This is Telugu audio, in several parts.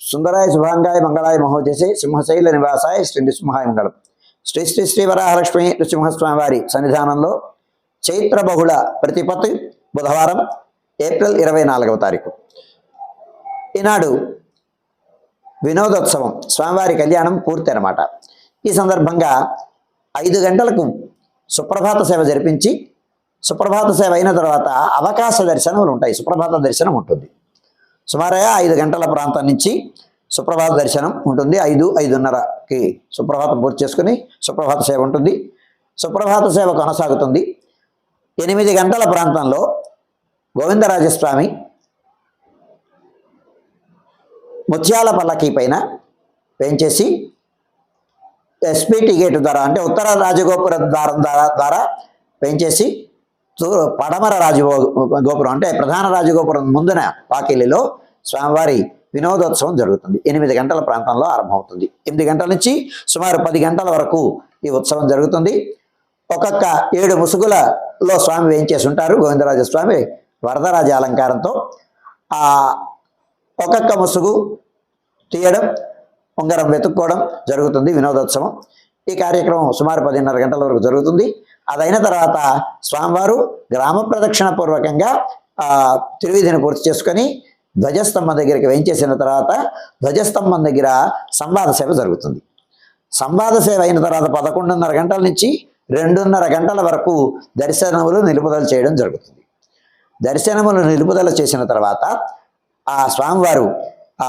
సుందరాయ శుభాంగాయ మంగళాయ మహోజసే సింహశైల నివాసాయ శ్రీ నృసింహాయ మంగళం. శ్రీ శ్రీ శ్రీ వరాహలక్ష్మి నృసింహస్వామి వారి సన్నిధానంలో చైత్ర బహుళ ప్రతిపత్తి బుధవారం ఏప్రిల్ ఇరవై నాలుగవ తారీఖు. ఈనాడు వినోదోత్సవం స్వామివారి కళ్యాణం పూర్తి అనమాట ఈ సందర్భంగా ఐదు గంటలకు సుప్రభాత సేవ జరిపించి సుప్రభాత సేవ అయిన తర్వాత అవకాశ దర్శనములు ఉంటాయి. సుప్రభాత దర్శనం ఉంటుంది సుమారుగా ఐదు గంటల ప్రాంతం నుంచి సుప్రభాత దర్శనం ఉంటుంది. ఐదు ఐదున్నరకి సుప్రభాతం పూర్తి చేసుకుని సుప్రభాత సేవ ఉంటుంది. సుప్రభాత సేవ కొనసాగుతుంది. ఎనిమిది గంటల ప్రాంతంలో గోవిందరాజస్వామి ముత్యాల పల్లకి పైన పెంచేసి ఎస్పీటీ గేటు ద్వారా అంటే ఉత్తర రాజగోపుర ద్వారం ద్వారా ద్వారా పెంచేసి పడమర రాజగో గోపురం అంటే ప్రధాన రాజగోపురం ముందున వాకిలిలో స్వామివారి వినోదోత్సవం జరుగుతుంది. ఎనిమిది గంటల ప్రాంతంలో ఆరంభమవుతుంది. ఎనిమిది గంటల నుంచి సుమారు పది గంటల వరకు ఈ ఉత్సవం జరుగుతుంది. ఒక్కొక్క ఏడు ముసుగులలో స్వామి వేయించేసి ఉంటారు గోవిందరాజ స్వామి వరదరాజ అలంకారంతో ఆ ఒక్కొక్క ముసుగు తీయడం ఉంగరం వెతుక్కోవడం జరుగుతుంది వినోదోత్సవం. ఈ కార్యక్రమం సుమారు పదిన్నర గంటల వరకు జరుగుతుంది. అదైన తర్వాత స్వామివారు గ్రామ ప్రదక్షిణ పూర్వకంగా తిరువిధిని తిరువీధిని పూర్తి చేసుకొని ధ్వజస్తంభం దగ్గరికి వేయించేసిన తర్వాత ధ్వజస్తంభం దగ్గర సంవాద సేవ జరుగుతుంది. సంవాద సేవ అయిన తర్వాత పదకొండున్నర గంటల నుంచి రెండున్నర గంటల వరకు దర్శనములు నిలుపుదల చేయడం జరుగుతుంది. దర్శనములు నిలుపుదల చేసిన తర్వాత ఆ స్వామివారు ఆ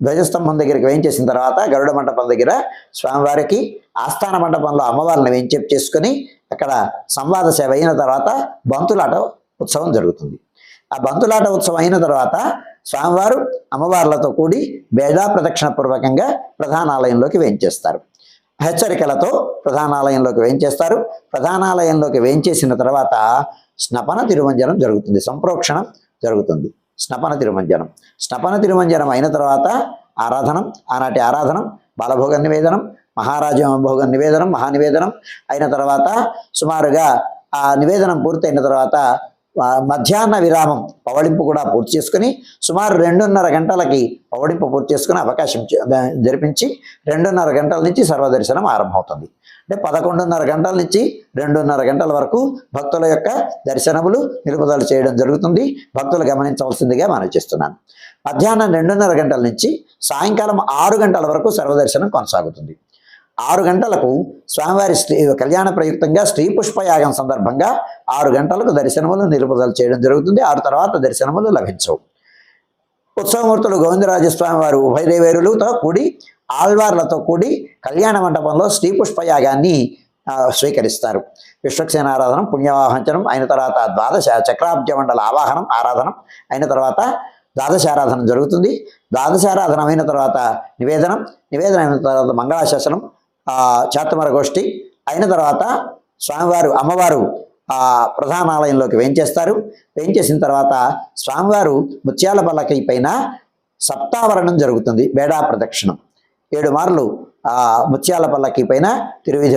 ధ్వజస్తంభం దగ్గరికి వేయించేసిన తర్వాత గరుడ మండపం దగ్గర స్వామివారికి ఆస్థాన మండపంలో అమ్మవారిని వేయించేపు చేసుకొని అక్కడ సంవాద సేవ అయిన తర్వాత బంతులాట ఉత్సవం జరుగుతుంది. ఆ బంతులాట ఉత్సవం అయిన తర్వాత స్వామివారు అమ్మవార్లతో కూడి బేడా ప్రదక్షిణ పూర్వకంగా ప్రధానాలయంలోకి వేయించేస్తారు హెచ్చరికలతో ప్రధానాలయంలోకి వేయించేస్తారు ప్రధానాలయంలోకి వేయించేసిన తర్వాత స్నపన తిరుమంజనం జరుగుతుంది. సంప్రోక్షణం జరుగుతుంది. స్నపన తిరుమంజనం. స్నపన తిరుమంజనం అయిన తర్వాత ఆరాధనం ఆనాటి ఆరాధనం బాలభోగ నివేదనం మహారాజభోగ నివేదనం మహానివేదనం అయిన తర్వాత సుమారుగా ఆ నివేదనం పూర్తయిన తర్వాత మధ్యాహ్న విరామం పవళింపు కూడా పూర్తి చేసుకుని సుమారు రెండున్నర గంటలకి పవళింపు పూర్తి చేసుకుని అవకాశం జరిపించి రెండున్నర గంటల నుంచి సర్వదర్శనం ఆరంభమవుతుంది. అంటే పదకొండున్నర గంటల నుంచి రెండున్నర గంటల వరకు భక్తుల యొక్క దర్శనములు నిలుపుదల చేయడం జరుగుతుంది. భక్తులు గమనించవలసిందిగా మనం చేస్తున్నాను. మధ్యాహ్నం రెండున్నర గంటల నుంచి సాయంకాలం ఆరు గంటల వరకు సర్వదర్శనం కొనసాగుతుంది. ఆరు గంటలకు స్వామివారి శ్రీ కళ్యాణ ప్రయుక్తంగా శ్రీ పుష్పయాగం సందర్భంగా ఆరు గంటలకు దర్శనములు నిలుపుదల చేయడం జరుగుతుంది. ఆరు తర్వాత దర్శనములు లభించవు. ఉత్సవమూర్తులు గోవిందరాజస్వామి వారు ఉభయదేవేరులతో కూడి ఆళ్వార్లతో కూడి కళ్యాణ మండపంలో శ్రీ పుష్పయాగాన్ని స్వీకరిస్తారు. విశ్వక్సేన ఆరాధనం పుణ్యవాహంచనం అయిన తర్వాత ద్వాదశ చక్రాబ్జ మండల ఆవాహనం ఆరాధనం అయిన తర్వాత ద్వాదశారాధనం జరుగుతుంది. ద్వాదశారాధనం అయిన తర్వాత నివేదనం నివేదన అయిన తర్వాత మంగళాశాసనం చాతమర గోష్ఠి. అయిన తర్వాత స్వామివారు అమ్మవారు ఆ ప్రధానాలయంలోకి వేయించేస్తారు. వేయించేసిన తర్వాత స్వామివారు ముత్యాల పల్లకి పైన సప్తావరణం జరుగుతుంది బేడా ప్రదక్షిణం. ఏడు మార్లు ఆ ముత్యాల పల్లకి పైన తిరువిధి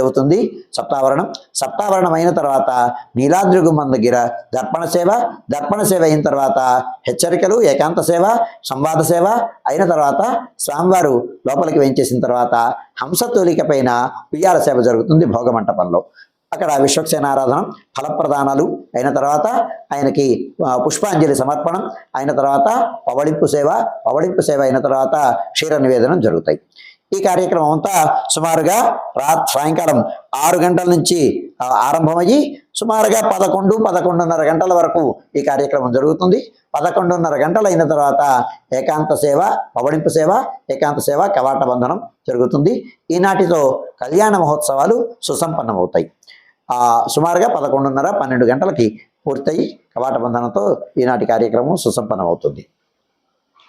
సప్తావరణం. సప్తావరణం అయిన తర్వాత నీలాద్రి గుమ్మం దగ్గర దర్పణ సేవ దర్పణ సేవ అయిన తర్వాత హెచ్చరికలు ఏకాంత సేవ సంవాద సేవ అయిన తర్వాత స్వామివారు లోపలికి వేయించేసిన తర్వాత హంసతూలిక పైన ఉయ్యాల సేవ జరుగుతుంది భోగమంటపంలో. అక్కడ విశ్వక్సేనారాధనం ఫలప్రదానాలు అయిన తర్వాత ఆయనకి పుష్పాంజలి సమర్పణం అయిన తర్వాత పవళింపు సేవ పవళింపు సేవ అయిన తర్వాత క్షీర నివేదనం జరుగుతాయి. ఈ కార్యక్రమం అంతా సుమారుగా రా సాయంకాలం ఆరు గంటల నుంచి ఆరంభమయ్యి సుమారుగా పదకొండు పదకొండున్నర గంటల వరకు ఈ కార్యక్రమం జరుగుతుంది. పదకొండున్నర గంటలు అయిన తర్వాత ఏకాంత సేవ పవడింపు సేవ ఏకాంత సేవ కవాట బంధనం జరుగుతుంది. ఈనాటితో కళ్యాణ మహోత్సవాలు సుసంపన్నమవుతాయి. సుమారుగా పదకొండున్నర పన్నెండు గంటలకి పూర్తయి కవాట బంధనంతో ఈనాటి కార్యక్రమం సుసంపన్నమవుతుంది.